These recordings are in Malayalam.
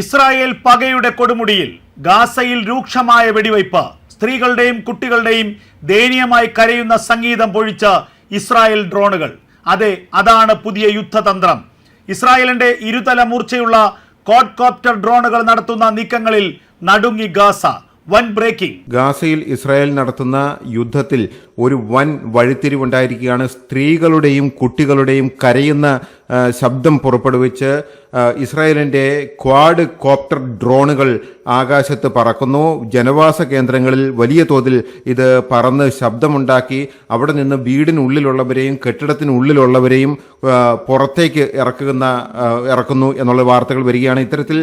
ഇസ്രായേൽ പകയുടെ കൊടുമുടിയിൽ ഗാസയിൽ രൂക്ഷമായ വെടിവയ്പ്. സ്ത്രീകളുടെയും കുട്ടികളുടെയും ദയനീയമായി കരയുന്ന സംഗീതം പൊഴിച്ച ഇസ്രായേൽ ഡ്രോണുകൾ. അതെ അതാണ് പുതിയ യുദ്ധതന്ത്രം. ഇസ്രായേലിന്റെ ഇരുതല മൂർച്ചയുള്ള കോഡ്കോപ്റ്റർ ഡ്രോണുകൾ നടത്തുന്ന നീക്കങ്ങളിൽ നടുങ്ങി ഗാസ. വൻ ബ്രേക്കിംഗ്. ഗാസയിൽ ഇസ്രായേൽ നടത്തുന്ന യുദ്ധത്തിൽ ഒരു വൻ വഴിത്തിരിവുണ്ടായിരിക്കുകയാണ്. സ്ത്രീകളുടെയും കുട്ടികളുടെയും കരയുന്ന ശബ്ദം പുറപ്പെടുവിച്ച് ഇസ്രായേലിന്റെ ക്വാഡ് കോപ്റ്റർ ഡ്രോണുകൾ ആകാശത്ത് പറക്കുന്നു. ജനവാസ കേന്ദ്രങ്ങളിൽ വലിയ തോതിൽ ഇത് പറന്ന് ശബ്ദമുണ്ടാക്കി. അവിടെ നിന്ന് വീടിനുള്ളിലുള്ളവരെയും കെട്ടിടത്തിനുള്ളിലുള്ളവരെയും പുറത്തേക്ക് ഇറക്കുന്ന ഇറക്കുന്നു എന്നുള്ള വാർത്തകൾ വരികയാണ്. ഇത്തരത്തിൽ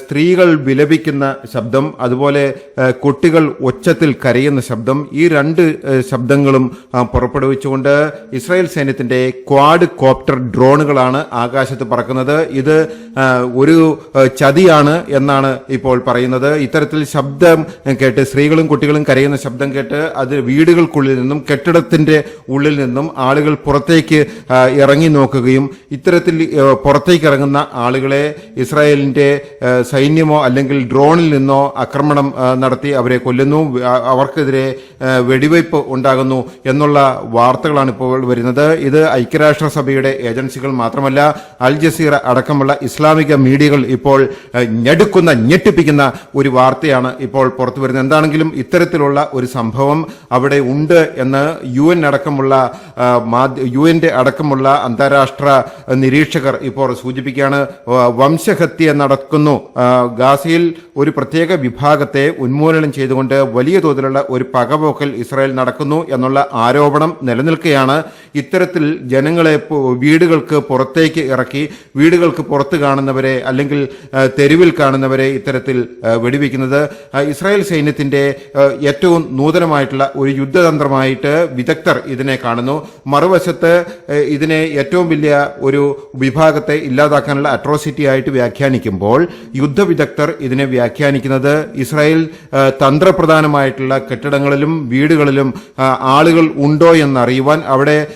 സ്ത്രീകൾ വിലപിക്കുന്ന ശബ്ദം അതുപോലെ കുട്ടികൾ ഒച്ചത്തിൽ കരയുന്ന ശബ്ദം ഈ രണ്ട് ആ, ശബ്ദങ്ങളും പുറപ്പെടുവിച്ചുകൊണ്ട് ഇസ്രായേൽ സൈന്യത്തിന്റെ ക്വാഡ് കോപ്റ്റർ ഡ്രോണുകളാണ് ആകാശത്ത് പറക്കുന്നത്. ഇത് ഒരു ചതിയാണ് എന്നാണ് ഇപ്പോൾ പറയുന്നത്. ഇത്തരത്തിൽ ശബ്ദം കേട്ട് സ്ത്രീകളും കുട്ടികളും കരയുന്ന ശബ്ദം കേട്ട് അത് വീടുകൾക്കുള്ളിൽ നിന്നും കെട്ടിടത്തിന്റെ ഉള്ളിൽ നിന്നും ആളുകൾ പുറത്തേക്ക് ഇറങ്ങി നോക്കുകയും ഇത്തരത്തിൽ പുറത്തേക്ക് ഇറങ്ങുന്ന ആളുകളെ ഇസ്രായേലിന്റെ സൈന്യമോ അല്ലെങ്കിൽ ഡ്രോണിൽ നിന്നോ ആക്രമണം നടത്തി അവരെ കൊല്ലുന്നു. അവർക്കെതിരെ വെടിവയ്പ് ഉണ്ടാകുന്നു. എന്നുള്ള വാർത്തകളാണ് ഇപ്പോൾ വരുന്നത്. ഇത് ഐക്യരാഷ്ട്രസഭയുടെ ഏജൻസികൾ മാത്രമല്ല അൽ ജസീറ അടക്കമുള്ള ഇസ്ലാമിക മീഡിയകൾ ഇപ്പോൾ ഞെടുക്കുന്ന ഞെട്ടിപ്പിക്കുന്ന ഒരു വാർത്തയാണ് ഇപ്പോൾ പുറത്തു വരുന്നത്. എന്താണെങ്കിലും ഇത്തരത്തിലുള്ള ഒരു സംഭവം അവിടെ ഉണ്ട് എന്ന് യു എൻ അടക്കമുള്ള യു എന്റെ അടക്കമുള്ള അന്താരാഷ്ട്ര നിരീക്ഷകർ ഇപ്പോൾ സൂചിപ്പിക്കുകയാണ് വംശഹത്യ നടക്കുന്നു. ഗാസയിൽ ഒരു പ്രത്യേക വിഭാഗത്തെ ഉന്മൂലനം ചെയ്തുകൊണ്ട് വലിയ തോതിലുള്ള ഒരു പകപോക്കൽ ഇസ്രായേൽ നടക്കുന്നു. എന്നുള്ള ആരോപണം നിലനിൽക്കുകയാണ് ഇത്തരത്തിൽ ജനങ്ങളെ വീടുകൾക്ക് പുറത്തേക്ക് ഇറക്കി വീടുകൾക്ക് പുറത്ത് കാണുന്നവരെ അല്ലെങ്കിൽ തെരുവിൽ കാണുന്നവരെ ഇത്തരത്തിൽ വെടിവെക്കുന്നത്. ഇസ്രായേൽ സൈന്യത്തിന്റെ ഏറ്റവും നൂതനമായിട്ടുള്ള ഒരു യുദ്ധതന്ത്രമായിട്ട് വിദഗ്ധർ ഇതിനെ കാണുന്നു. മറുവശത്ത് ഇതിനെ ഏറ്റവും വലിയ ഒരു വിഭാഗത്തെ ഇല്ലാതാക്കാനുള്ള അട്രോസിറ്റി ആയിട്ട് വ്യാഖ്യാനിക്കുമ്പോൾ യുദ്ധവിദഗ്ധർ ഇതിനെ വ്യാഖ്യാനിക്കുന്നത് ഇസ്രായേൽ തന്ത്രപ്രധാനമായിട്ടുള്ള കെട്ടിടങ്ങളിലും വീടുകളിലും ആളുകൾ ഉണ്ടോ എന്നറിയുവാൻ അവിടെ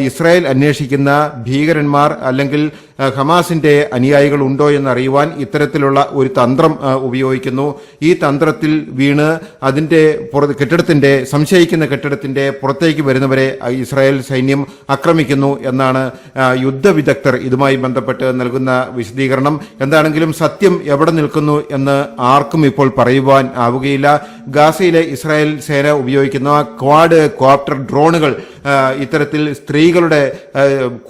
ഇസ്രായേൽ അന്വേഷിക്കുന്ന ഭീകരന്മാർ അല്ലെങ്കിൽ ഹമാസിന്റെ അനുയായികൾ ഉണ്ടോ എന്ന് എന്നറിയുവാൻ ഇത്തരത്തിലുള്ള ഒരു തന്ത്രം ഉപയോഗിക്കുന്നു. ഈ തന്ത്രത്തിൽ വീണ് അതിന്റെ കെട്ടിടത്തിന്റെ സംശയിക്കുന്ന കെട്ടിടത്തിന്റെ പുറത്തേക്ക് വരുന്നവരെ ഇസ്രായേൽ സൈന്യം ആക്രമിക്കുന്നു എന്നാണ് യുദ്ധവിദഗ്ധർ ഇതുമായി ബന്ധപ്പെട്ട് നൽകുന്ന വിശദീകരണം. എന്താണെങ്കിലും സത്യം എവിടെ നിൽക്കുന്നു എന്ന് ആർക്കും ഇപ്പോൾ പറയുവാൻ ആവുകയില്ല. ഗാസയിലെ ഇസ്രായേൽ സേന ഉപയോഗിക്കുന്ന ക്വാഡ് കോപ്റ്റർ ഡ്രോണുകൾ ഇത്തരത്തിൽ സ്ത്രീകളുടെ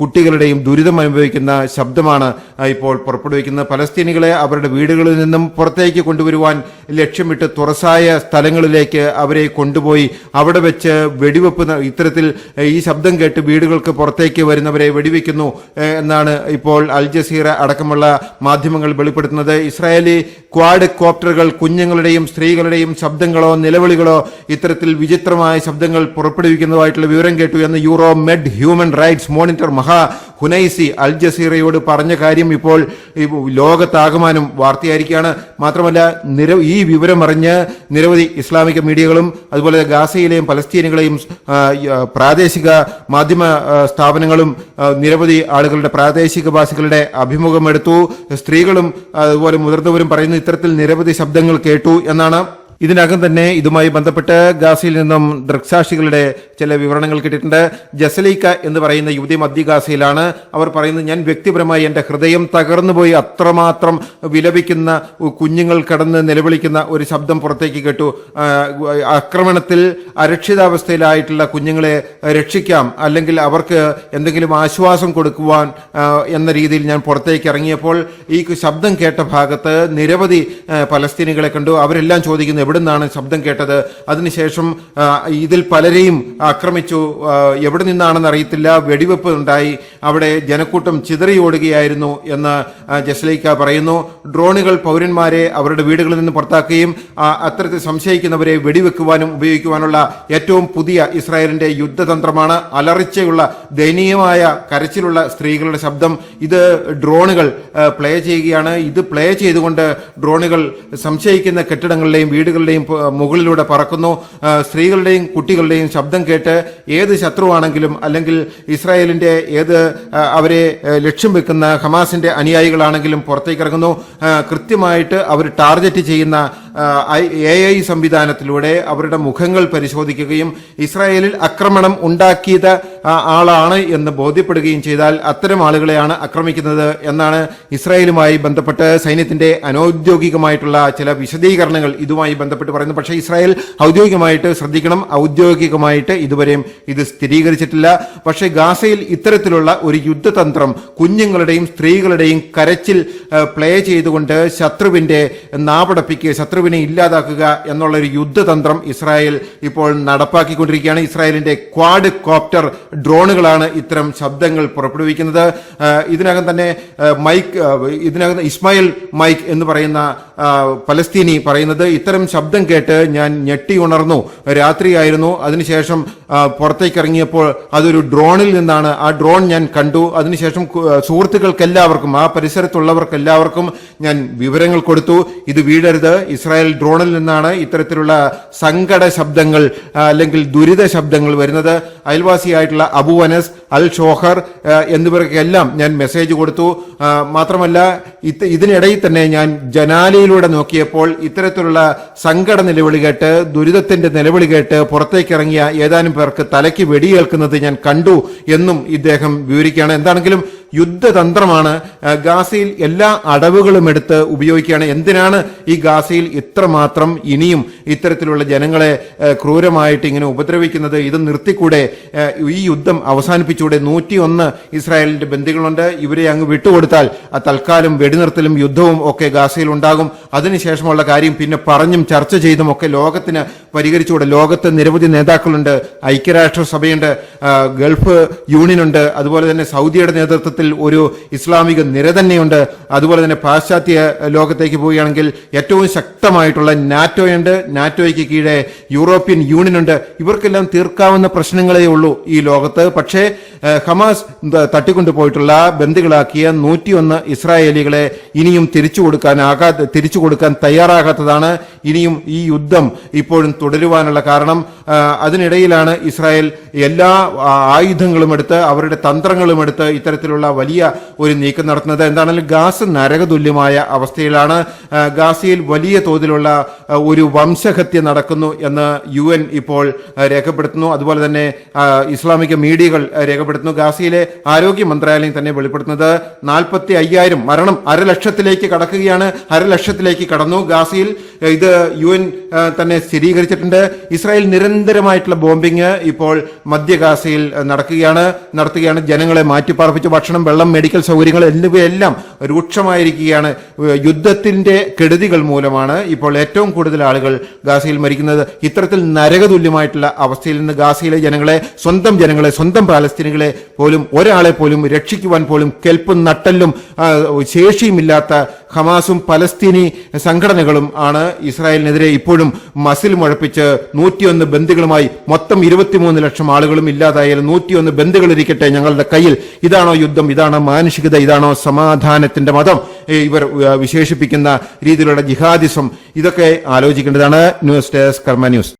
കുട്ടികളുടെയും ദുരിതം അനുഭവിക്കുന്ന ശബ്ദമാണ് ഇപ്പോൾ പുറപ്പെടുവിക്കുന്നത്. പലസ്തീനികളെ അവരുടെ വീടുകളിൽ നിന്നും പുറത്തേക്ക് കൊണ്ടുവരുവാൻ ലക്ഷ്യമിട്ട് തുറസായ സ്ഥലങ്ങളിലേക്ക് അവരെ കൊണ്ടുപോയി അവിടെ വെച്ച് വെടിവെപ്പ് ഇത്തരത്തിൽ ഈ ശബ്ദം കേട്ട് വീടുകൾക്ക് പുറത്തേക്ക് വരുന്നവരെ വെടിവെക്കുന്നു എന്നാണ് ഇപ്പോൾ അൽ ജസീറ അടക്കമുള്ള മാധ്യമങ്ങൾ വെളിപ്പെടുത്തുന്നത്. ഇസ്രായേലി ക്വാഡ് കോപ്റ്ററുകൾ കുഞ്ഞുങ്ങളുടെയും സ്ത്രീകളുടെയും ശബ്ദങ്ങളോ നിലവിളികളോ ഇത്തരത്തിൽ വിചിത്രമായ ശബ്ദങ്ങൾ പുറപ്പെടുവിക്കുന്നതായിട്ടുള്ള വിവരം കേട്ടു എന്ന് Euro Med Human Rights Monitor Maha Hunaisi Al ജസീറയോട് പറഞ്ഞ കാര്യം ഇപ്പോൾ ലോകത്താകമാനം വാർത്തയായിരിക്കുകയാണ്. മാത്രമല്ല നിര ഈ വിവരം അറിഞ്ഞ് നിരവധി ഇസ്ലാമിക മീഡിയകളും അതുപോലെ ഗാസയിലെയും പലസ്തീനുകളെയും പ്രാദേശിക മാധ്യമ സ്ഥാപനങ്ങളും നിരവധി ആളുകളുടെ പ്രാദേശിക ഭാഷകളുടെ അഭിമുഖമെടുത്തു സ്ത്രീകളും അതുപോലെ മുതിർന്നവരും പറയുന്ന ഇത്തരത്തിൽ നിരവധി ശബ്ദങ്ങൾ കേട്ടു എന്നാണ് ഇതിനകം തന്നെ ഇതുമായി ബന്ധപ്പെട്ട് ഗാസയിൽ നിന്നും ദൃക്സാക്ഷികളുടെ ചില വിവരണങ്ങൾ കിട്ടിയിട്ടുണ്ട്. ജസലീക്ക എന്ന് പറയുന്ന യുവതി മധ്യ ഗാസയിലാണ്. അവർ പറയുന്നത് ഞാൻ വ്യക്തിപരമായി എന്റെ ഹൃദയം തകർന്നുപോയി. അത്രമാത്രം വിലപിക്കുന്ന കുഞ്ഞുങ്ങൾ കടന്ന് നിലവിളിക്കുന്ന ഒരു ശബ്ദം പുറത്തേക്ക് കേട്ടു. ആക്രമണത്തിൽ അരക്ഷിതാവസ്ഥയിലായിട്ടുള്ള കുഞ്ഞുങ്ങളെ രക്ഷിക്കാം. അല്ലെങ്കിൽ അവർക്ക് എന്തെങ്കിലും ആശ്വാസം കൊടുക്കുവാൻ എന്ന രീതിയിൽ ഞാൻ പുറത്തേക്ക് ഇറങ്ങിയപ്പോൾ ഈ ശബ്ദം കേട്ട ഭാഗത്ത് നിരവധി പലസ്തീനികളെ കണ്ടു. അവരെല്ലാം ചോദിക്കുന്നു എവിടെ നിന്നാണ് ശബ്ദം കേട്ടത്? അതിനുശേഷം ഇതിൽ പലരെയും ആക്രമിച്ചു. എവിടെ നിന്നാണെന്ന് അറിയത്തില്ല. വെടിവെപ്പ് ഉണ്ടായി. അവിടെ ജനക്കൂട്ടം ചിതറി ഓടുകയായിരുന്നു എന്ന് ജസ്ലൈക്ക പറയുന്നു. ഡ്രോണുകൾ പൗരന്മാരെ അവരുടെ വീടുകളിൽ നിന്ന് പുറത്താക്കുകയും അത്തരത്തിൽ സംശയിക്കുന്നവരെ വെടിവെക്കുവാനും ഉപയോഗിക്കുവാനുള്ള ഏറ്റവും പുതിയ ഇസ്രായേലിന്റെ യുദ്ധതന്ത്രമാണ്. അലറിച്ചയുള്ള ദയനീയമായ കരച്ചിലുള്ള സ്ത്രീകളുടെ ശബ്ദം. ഇത് ഡ്രോണുകൾ പ്ലേ ചെയ്യുകയാണ്. ഇത് പ്ലേ ചെയ്തുകൊണ്ട് ഡ്രോണുകൾ സംശയിക്കുന്ന കെട്ടിടങ്ങളിലെയും വീടുകളിലെയും വീടുകളുടെയും മുകളിലൂടെ പറക്കുന്നു. സ്ത്രീകളുടെയും കുട്ടികളുടെയും ശബ്ദം കേട്ട് ഏത് ശത്രുവാണെങ്കിലും അല്ലെങ്കിൽ ഇസ്രായേലിന്റെ ഏത് അവരെ ലക്ഷ്യം വെക്കുന്ന ഹമാസിന്റെ അനുയായികളാണെങ്കിലും പുറത്തേക്ക് ഇറങ്ങുന്നു. കൃത്യമായിട്ട് അവർ ടാർഗറ്റ് ചെയ്യുന്ന എ ഐ സംവിധാനത്തിലൂടെ അവരുടെ മുഖങ്ങൾ പരിശോധിക്കുകയും ഇസ്രായേലിൽ ആക്രമണം ഉണ്ടാക്കിയത് ആളാണ് എന്ന് ബോധ്യപ്പെടുകയും ചെയ്താൽ അത്തരം ആളുകളെയാണ് ആക്രമിക്കുന്നത് എന്നാണ് ഇസ്രായേലുമായി ബന്ധപ്പെട്ട് സൈന്യത്തിന്റെ അനൌദ്യോഗികമായിട്ടുള്ള ചില വിശദീകരണങ്ങൾ ഇതുമായി ബന്ധപ്പെട്ട് പറയുന്നത്. പക്ഷേ ഇസ്രായേൽ ഔദ്യോഗികമായിട്ട് ശ്രദ്ധിക്കണം. ഔദ്യോഗികമായിട്ട് ഇതുവരെയും ഇത് സ്ഥിരീകരിച്ചിട്ടില്ല. പക്ഷേ ഗാസയിൽ ഇത്തരത്തിലുള്ള ഒരു യുദ്ധതന്ത്രം കുഞ്ഞുങ്ങളുടെയും സ്ത്രീകളുടെയും കരച്ചിൽ പ്ലേ ചെയ്തുകൊണ്ട് ശത്രുവിന്റെ നാപടപ്പിക്കുക ശത്രുവിനെ ഇല്ലാതാക്കുക എന്നുള്ള ഒരു യുദ്ധതന്ത്രം ഇസ്രായേൽ ഇപ്പോൾ നടപ്പാക്കിക്കൊണ്ടിരിക്കുകയാണ്. ഇസ്രായേലിന്റെ ക്വാഡ് കോപ്റ്റർ ഡ്രോണുകളാണ് ഇത്തരം ശബ്ദങ്ങൾ പുറപ്പെടുവിക്കുന്നത്. ഇതിനകം തന്നെ മൈക്ക് ഇതിനകം ഇസ്മായിൽ മൈക്ക് എന്ന് പറയുന്ന പലസ്തീനി പറയുന്നത് ഇത്തരം ശബ്ദം കേട്ട് ഞാൻ ഞെട്ടി ഉണർന്നു. രാത്രിയായിരുന്നു അതിനുശേഷം പുറത്തേക്ക് ഇറങ്ങിയപ്പോൾ അതൊരു ഡ്രോണിൽ നിന്നാണ്. ആ ഡ്രോൺ ഞാൻ കണ്ടു. അതിനുശേഷം സുഹൃത്തുക്കൾക്കെല്ലാവർക്കും ആ പരിസരത്തുള്ളവർക്കെല്ലാവർക്കും ഞാൻ വിവരങ്ങൾ കൊടുത്തു. ഇത് വീഴരുത് ഇസ്രായേൽ ഡ്രോണിൽ നിന്നാണ് ഇത്തരത്തിലുള്ള സങ്കട ശബ്ദങ്ങൾ അല്ലെങ്കിൽ ദുരിത ശബ്ദങ്ങൾ വരുന്നത്. അയൽവാസിയായിട്ടുള്ള അബു അനസ് അൽ ഷോഹർ എന്നിവർക്കെല്ലാം ഞാൻ മെസ്സേജ് കൊടുത്തു. മാത്രമല്ല ഇത് ഇതിനിടയിൽ തന്നെ ഞാൻ ജനാലയിലൂടെ നോക്കിയപ്പോൾ ഇത്തരത്തിലുള്ള സങ്കട നിലവിളി കേട്ട് ദുരിതത്തിന്റെ നിലവിളി കേട്ട് പുറത്തേക്ക് ഇറങ്ങിയ ഏതാനും പേർക്ക് തലയ്ക്ക് വെടിയേൽക്കുന്നത് ഞാൻ കണ്ടു എന്നും ഇദ്ദേഹം വിവരിക്കുകയാണ്. എന്താണെങ്കിലും യുദ്ധതന്ത്രമാണ് ഗാസയിൽ എല്ലാ അടവുകളും എടുത്ത് ഉപയോഗിക്കുകയാണ്. എന്തിനാണ് ഈ ഗാസയിൽ ഇത്രമാത്രം ഇനിയും ഇത്തരത്തിലുള്ള ജനങ്ങളെ ക്രൂരമായിട്ട് ഇങ്ങനെ ഉപദ്രവിക്കുന്നത്? ഇത് നിർത്തിക്കൂടെ? ഈ യുദ്ധം അവസാനിപ്പിച്ചുകൂടെ? നൂറ്റിയൊന്ന് ഇസ്രായേലിന്റെ ബന്ധികളുണ്ട് ഇവരെ അങ്ങ് വിട്ടുകൊടുത്താൽ തൽക്കാലം വെടിനിർത്തലും യുദ്ധവും ഒക്കെ ഗാസയിൽ ഉണ്ടാകും. അതിനുശേഷമുള്ള കാര്യം പിന്നെ പറഞ്ഞും ചർച്ച ചെയ്തും ഒക്കെ ലോകത്തിന് പരിഹരിച്ചുകൂടെ? ലോകത്ത് നിരവധി നേതാക്കളുണ്ട്. ഐക്യരാഷ്ട്ര സഭയുണ്ട് ആ, ഗൾഫ് യൂണിയനുണ്ട്. അതുപോലെ തന്നെ സൗദിയുടെ നേതൃത്വത്തിൽ ഒരു ഇസ്ലാമിക നിര തന്നെയുണ്ട്. അതുപോലെ തന്നെ പാശ്ചാത്യ ലോകത്തേക്ക് പോവുകയാണെങ്കിൽ ഏറ്റവും ശക്തമായിട്ടുള്ള നാറ്റോയുണ്ട്. നാറ്റോയ്ക്ക് കീഴെ യൂറോപ്യൻ യൂണിയൻ ഉണ്ട് ഇവർക്കെല്ലാം തീർക്കാവുന്ന പ്രശ്നങ്ങളേ ഉള്ളൂ ഈ ലോകത്ത്. പക്ഷേ ഹമാസ് തട്ടിക്കൊണ്ടുപോയിട്ടുള്ള ബന്ദികളാക്കിയ നൂറ്റിയൊന്ന് ഇസ്രായേലികളെ ഇനിയും തിരിച്ചു കൊടുക്കാൻ കൊടുക്കാനാകാ തിരിച്ചു കൊടുക്കാൻ തയ്യാറാകാത്തതാണ് ഇനിയും ഈ യുദ്ധം ഇപ്പോഴും തുടരുവാനുള്ള കാരണം. അതിനിടയിലാണ് ഇസ്രായേൽ എല്ലാ ആയുധങ്ങളും എടുത്ത് അവരുടെ തന്ത്രങ്ങളും എടുത്ത് ഇത്തരത്തിലുള്ള വലിയ ഒരു നീക്കം നടത്തുന്നത്. എന്താണെങ്കിലും ഗാസ് നരകതുല്യമായ അവസ്ഥയിലാണ് ഗാസിയിൽ വലിയ തോതിലുള്ള ഒരു വംശഹത്യ നടക്കുന്നു എന്ന് യു എൻ ഇപ്പോൾ രേഖപ്പെടുത്തുന്നു. അതുപോലെ തന്നെ ഇസ്ലാമിക മീഡിയകൾ രേഖപ്പെടുത്തുന്നു. ഗാസയിലെ ആരോഗ്യ മന്ത്രാലയം തന്നെ വെളിപ്പെടുത്തുന്നത് നാൽപ്പത്തി അയ്യായിരം മരണം അരലക്ഷത്തിലേക്ക് കടക്കുകയാണ്. അരലക്ഷത്തിലേക്ക് കടന്നു. ഗാസയിൽ ഇത് യു എൻ തന്നെ സ്ഥിരീകരിച്ചിട്ടുണ്ട്. ഇസ്രായേൽ നിരന്തരമായിട്ടുള്ള ബോംബിംഗ് ഇപ്പോൾ മധ്യ ഗാസയിൽ നടക്കുകയാണ്. നടത്തുകയാണ്. ജനങ്ങളെ മാറ്റിപ്പാർപ്പിച്ച് ഭക്ഷണം വെള്ളം മെഡിക്കൽ സൗകര്യങ്ങൾ എന്നിവയെല്ലാം രൂക്ഷമായിരിക്കുകയാണ്. യുദ്ധത്തിന്റെ കെടുതികൾ മൂലമാണ് ഇപ്പോൾ ഏറ്റവും കൂടുതൽ ആളുകൾ ഗാസയിൽ മരിക്കുന്നത്. ഇത്തരത്തിൽ നരകതുല്യമായിട്ടുള്ള അവസ്ഥയിൽ നിന്ന് ഗാസയിലെ ജനങ്ങളെ സ്വന്തം ജനങ്ങളെ സ്വന്തം പാലസ്തീനികളെ പോലും ഒരാളെ പോലും രക്ഷിക്കുവാൻ പോലും കെൽപ്പും നട്ടല്ലും ശേഷിയുമില്ലാത്ത ഹമാസും പലസ്തീനി സംഘടനകളും ആണ് ഇസ്രായേലിനെതിരെ ഇപ്പോഴും മസിൽ മുഴപ്പിച്ച് നൂറ്റിയൊന്ന് ബന്ദികളുമായി മൊത്തം ഇരുപത്തിമൂന്ന് ലക്ഷം ആളുകളും ഇല്ലാതായാലും നൂറ്റിയൊന്ന് ബന്ദികൾ ഇരിക്കട്ടെ ഞങ്ങളുടെ കയ്യിൽ. ഇതാണോ യുദ്ധം? ഇതാണോ മാനുഷികത? ഇതാണോ സമാധാനത്തിന്റെ മതം? ഇവർ വിശേഷിപ്പിക്കുന്ന രീതിയിലുള്ള ജിഹാദിസം? ഇതൊക്കെ ആലോചിക്കേണ്ടതാണ്. News desk Karma news.